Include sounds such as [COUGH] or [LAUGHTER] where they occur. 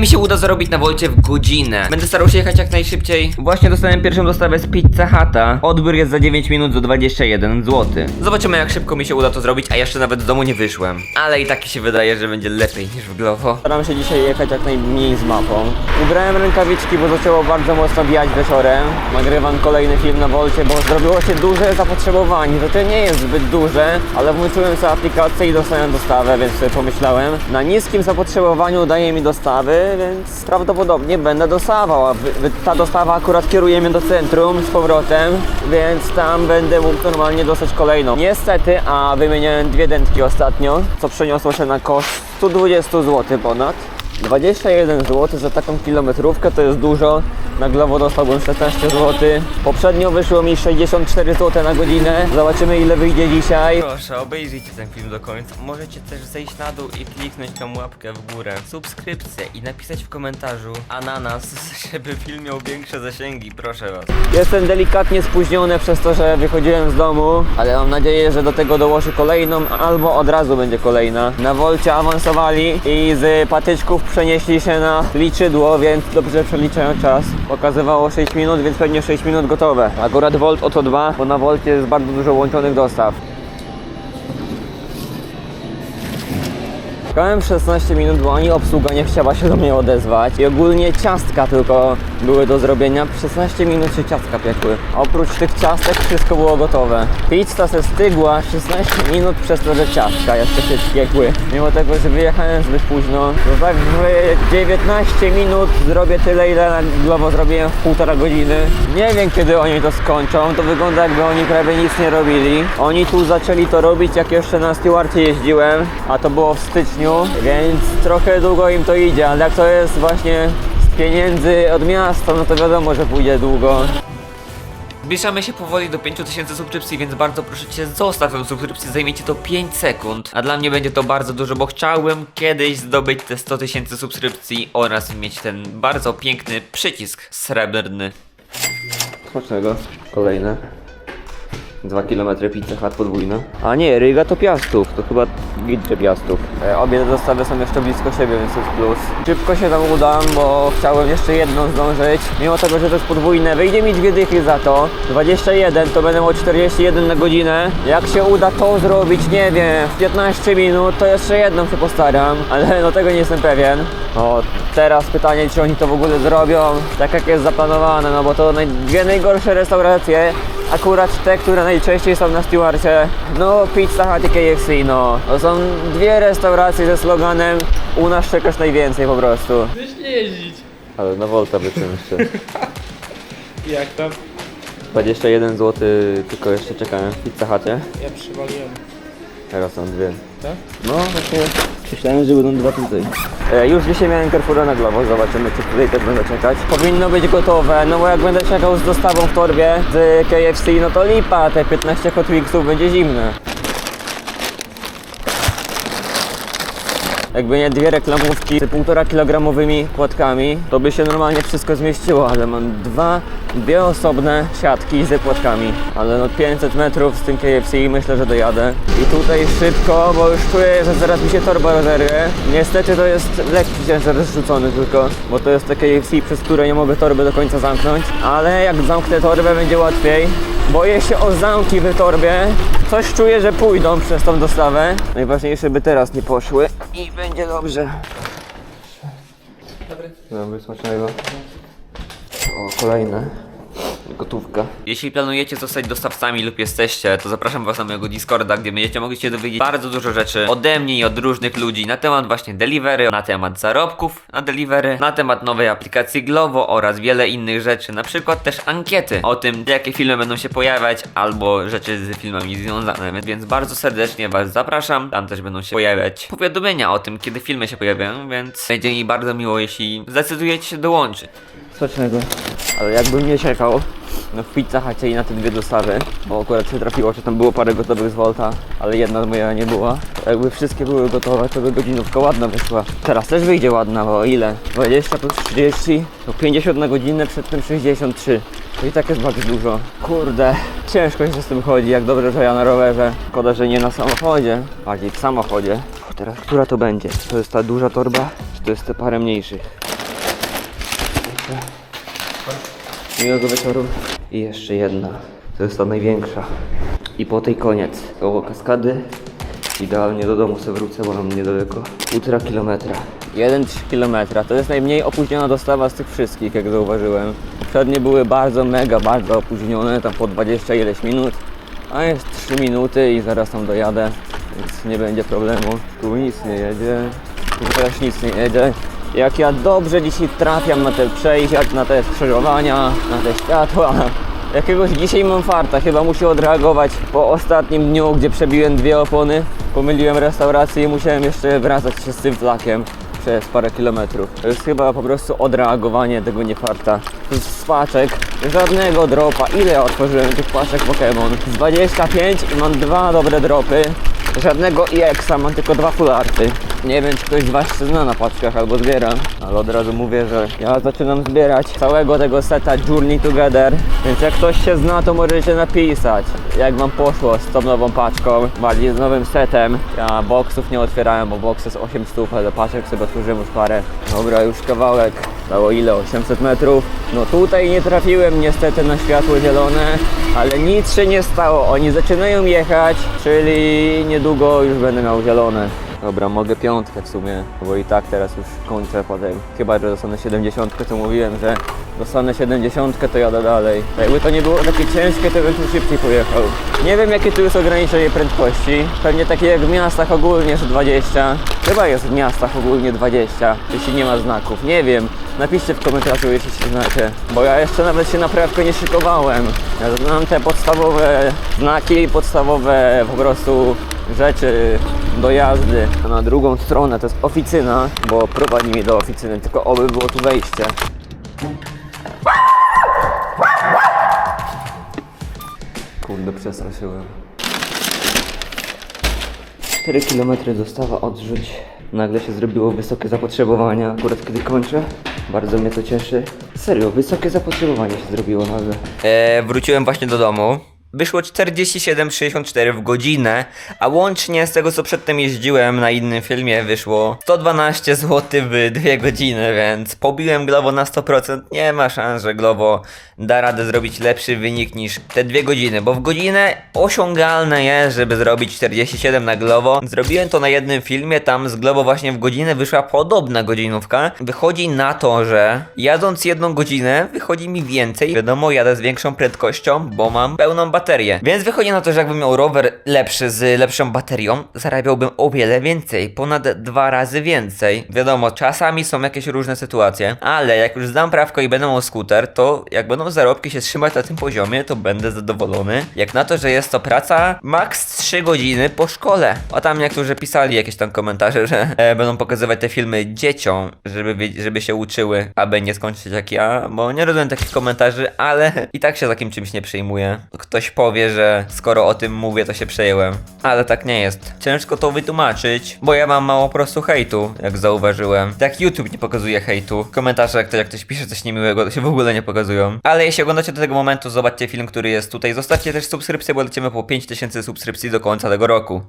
ile mi się uda zarobić na Wolcie w godzinę. Będę starał się jechać jak najszybciej. Właśnie dostałem pierwszą dostawę z Pizza Hata. Odbiór jest za 9 minut za 21 zł. Zobaczymy jak szybko mi się uda to zrobić, a jeszcze nawet z domu nie wyszłem. Ale i tak się wydaje, że będzie lepiej niż w Glovo. Staram się dzisiaj jechać jak najmniej z mapą. Ubrałem rękawiczki, bo zaczęło bardzo mocno bijać wieczorem. Nagrywam kolejny film na Wolcie, bo zrobiło się duże zapotrzebowanie. To, to nie jest zbyt duże, ale włączyłem sobie aplikację i dostałem dostawę, więc pomyślałem. Na niskim zapotrzebowaniu daje mi dostawy, więc prawdopodobnie będę dostawał. Ta dostawa akurat kieruje mnie do centrum z powrotem, więc tam będę mógł normalnie dostać kolejną. Niestety, a wymieniałem dwie dętki ostatnio, co przeniosło się na koszt 120 zł ponad. 21 zł za taką kilometrówkę to jest dużo. Na Glovo dostałbym 16 zł. Poprzednio wyszło mi 64 zł na godzinę. Zobaczymy ile wyjdzie dzisiaj. Proszę, obejrzyjcie ten film do końca. Możecie też zejść na dół i kliknąć tą łapkę w górę. Subskrypcję i napisać w komentarzu ananas, [LAUGHS] żeby film miał większe zasięgi, proszę was. Jestem delikatnie spóźniony przez to, że wychodziłem z domu, ale mam nadzieję, że do tego dołoży kolejną, albo od razu będzie kolejna. Na Wolcie awansowali i z patyczków przenieśli się na liczydło, więc dobrze przeliczają czas. Pokazywało 6 minut, więc pewnie 6 minut gotowe. Akurat Volt o to dba, bo na Wolcie jest bardzo dużo łączonych dostaw. Czekałem 16 minut, bo ani obsługa nie chciała się do mnie odezwać i ogólnie ciastka tylko były do zrobienia. 16 minut się ciastka piekły. Oprócz tych ciastek wszystko było gotowe. Pizza se stygła 16 minut przez to, że ciastka jeszcze się piekły. Mimo tego, że wyjechałem zbyt późno, to tak w 19 minut zrobię tyle, ile Glovo zrobiłem w półtora godziny. Nie wiem kiedy oni to skończą, to wygląda jakby oni prawie nic nie robili. Oni tu zaczęli to robić jak jeszcze na Stewarcie jeździłem, a to było w styczniu, więc trochę długo im to idzie, ale jak to jest właśnie z pieniędzy od miasta, no to wiadomo, że pójdzie długo. Zbliżamy się powoli do 5000 subskrypcji, więc bardzo proszę Cię zostaw tę subskrypcję, zajmie Ci to 5 sekund. A dla mnie będzie to bardzo dużo, bo chciałbym kiedyś zdobyć te 100 tysięcy subskrypcji oraz mieć ten bardzo piękny przycisk srebrny. Smacznego. Kolejne. 2 km pizza hut podwójna. A nie, Ryga to Piastów, to chyba gidże Piastów. E, obie te dostawy są jeszcze blisko siebie, więc jest plus. Szybko się tam udam, bo chciałem jeszcze jedną zdążyć. Mimo tego, że to jest podwójne, wyjdzie mi dwie dychy za to. 21 to będę miał 41 na godzinę. Jak się uda to zrobić, nie wiem, w 15 minut, to jeszcze jedną się postaram, ale no tego nie jestem pewien. O, teraz pytanie, czy oni to w ogóle zrobią, tak jak jest zaplanowane, no bo to naj, dwie najgorsze restauracje, akurat te, które najczęściej są na Stewarcie, no Pizza Hut i KFC, no. To są dwie restauracje ze sloganem u nas czekasz najwięcej po prostu. Chcesz nie jeździć. Ale na Volta wyszłem jeszcze. [LAUGHS] Jak tam? 21 zł, tylko jeszcze czekałem w Pizza Hutie. Ja przywaliłem. Teraz są dwie. Tak? No właśnie, myślałem, że będą dwa tutaj. E, już dzisiaj miałem Carrefoura na Glovo, zobaczymy czy tutaj też będę czekać. Powinno być gotowe, no bo jak będę czekał z dostawą w torbie z KFC, no to lipa, te 15 Hot Wheatsów będzie zimne. Jakby nie dwie reklamówki z półtora kilogramowymi płatkami, to by się normalnie wszystko zmieściło, ale mam dwa, dwie osobne siatki z płatkami. Ale no 500 metrów z tym KFC myślę, że dojadę. I tutaj szybko, bo już czuję, że zaraz mi się torba rozerwie. Niestety to jest lekki ciężar zrzucony tylko, bo to jest te KFC, przez które nie mogę torby do końca zamknąć. Ale jak zamknę torbę będzie łatwiej. Boję się o zamki w torbie. Coś czuję, że pójdą przez tą dostawę. Najważniejsze, by teraz nie poszły i będzie dobrze. Dobry. Dobry, smacznego. O, kolejne. Gotówka. Jeśli planujecie zostać dostawcami lub jesteście, to zapraszam was na mojego Discorda, gdzie będziecie mogli się dowiedzieć bardzo dużo rzeczy ode mnie i od różnych ludzi na temat właśnie delivery, na temat zarobków na delivery, na temat nowej aplikacji Glovo oraz wiele innych rzeczy, na przykład też ankiety o tym, jakie filmy będą się pojawiać albo rzeczy z filmami związane, więc bardzo serdecznie was zapraszam. Tam też będą się pojawiać powiadomienia o tym, kiedy filmy się pojawiają, więc będzie mi bardzo miło, jeśli zdecydujecie się dołączyć. Smacznego. Ale jakbym nie czekał, no w Pizza Hucie i na te dwie dostawy, bo akurat się trafiło, że tam było parę gotowych z Volta, ale jedna moja nie była. Jakby wszystkie były gotowe, to by godzinówka ładna wyszła. Teraz też wyjdzie ładna, bo ile? 20 plus 30, to 50 na godzinę, przed tym 63. To i tak jest bardzo dużo. Kurde, ciężko się z tym chodzi, jak dobrze, że ja na rowerze. Szkoda, że nie na samochodzie, bardziej w samochodzie. Teraz która to będzie? To jest ta duża torba, czy to jest te parę mniejszych? Miłego wieczoru. I jeszcze jedna. To jest ta największa. I po tej koniec. Koło kaskady. Idealnie do domu sobie wrócę, bo mam niedaleko. Półtora kilometra. 1,3 kilometra. To jest najmniej opóźniona dostawa z tych wszystkich, jak zauważyłem. Poprzednie były bardzo, mega, bardzo opóźnione, tam po 20 ileś minut. A jest 3 minuty i zaraz tam dojadę, więc nie będzie problemu. Tu nic nie jedzie, tu też nic nie jedzie. Jak ja dobrze dzisiaj trafiam na te przejścia, na te skrzyżowania, na te światła. Jakiegoś dzisiaj mam farta, chyba muszę odreagować po ostatnim dniu, gdzie przebiłem dwie opony. Pomyliłem restaurację i musiałem jeszcze wracać się z tym flakiem przez parę kilometrów. To jest chyba po prostu odreagowanie tego niefarta. Z paczek, żadnego dropa. Ile otworzyłem tych paczek Pokémon? Z 25 i mam dwa dobre dropy. Żadnego EX-a, mam tylko dwa fularty. Nie wiem, czy ktoś z Was się zna na paczkach albo zbiera, ale od razu mówię, że ja zaczynam zbierać całego tego seta Journey Together, więc jak ktoś się zna, to możecie napisać, jak Wam poszło z tą nową paczką, bardziej z nowym setem. Ja boksów nie otwierałem, bo box jest 8 stóp, ale paczek sobie otworzyłem już parę. Dobra, już kawałek. Dało ile? 800 metrów. No tutaj nie trafiłem niestety na światło zielone, ale nic się nie stało. Oni zaczynają jechać, czyli niedługo już będę miał zielone. Dobra, mogę piątkę w sumie, bo i tak teraz już kończę potem. Chyba, że dostanę 70, to mówiłem, że dostanę 70, to jadę dalej. Jakby to nie było takie ciężkie, to bym tu szybciej pojechał. Nie wiem, jakie tu jest ograniczenie prędkości. Pewnie takie jak w miastach ogólnie, że 20. Chyba jest w miastach ogólnie 20, jeśli nie ma znaków. Nie wiem. Napiszcie w komentarzu, jeśli się znacie. Bo ja jeszcze nawet się naprawdę nie szykowałem. Ja znam te podstawowe znaki, podstawowe po prostu rzeczy do jazdy. Na drugą stronę to jest oficyna, bo prowadzi mnie do oficyny, tylko oby było tu wejście. Kurde, przestraszyłem. 4 km dostawa odrzuć. Nagle się zrobiło wysokie zapotrzebowanie, akurat kiedy kończę. Bardzo mnie to cieszy. Serio, wysokie zapotrzebowanie się zrobiło nagle. E, wróciłem właśnie do domu. Wyszło 47,64 w godzinę, a łącznie z tego co przedtem jeździłem na innym filmie wyszło 112 zł w 2 godziny, więc pobiłem Glovo na 100%. Nie ma szans, że Glovo da radę zrobić lepszy wynik niż te 2 godziny, bo w godzinę osiągalne jest, żeby zrobić 47 na Glovo. Zrobiłem to na jednym filmie, tam z Glovo właśnie w godzinę wyszła podobna godzinówka. Wychodzi na to, że jadąc jedną godzinę wychodzi mi więcej. Wiadomo, jadę z większą prędkością, bo mam pełną baterię. Więc wychodzi na to, że jakbym miał rower lepszy z lepszą baterią, zarabiałbym o wiele więcej, ponad dwa razy więcej. Wiadomo, czasami są jakieś różne sytuacje, ale jak już zdam prawko i będę miał skuter, to jak będą zarobki się trzymać na tym poziomie, to będę zadowolony. Jak na to, że jest to praca maks 3 godziny po szkole. A tam niektórzy pisali jakieś tam komentarze, że e, będą pokazywać te filmy dzieciom, żeby, żeby się uczyły, aby nie skończyć jak ja, bo nie rozumiem takich komentarzy, ale i tak się takim czymś nie przejmuję. Ktoś powie, że skoro o tym mówię, to się przejęłem. Ale tak nie jest. Ciężko to wytłumaczyć, bo ja mam mało prostu hejtu, jak zauważyłem. Tak YouTube nie pokazuje hejtu. Komentarze, jak, to, jak ktoś pisze coś niemiłego, to się w ogóle nie pokazują. Ale jeśli oglądacie do tego momentu, zobaczcie film, który jest tutaj. Zostawcie też subskrypcję, bo lecimy po 5000 subskrypcji do końca tego roku.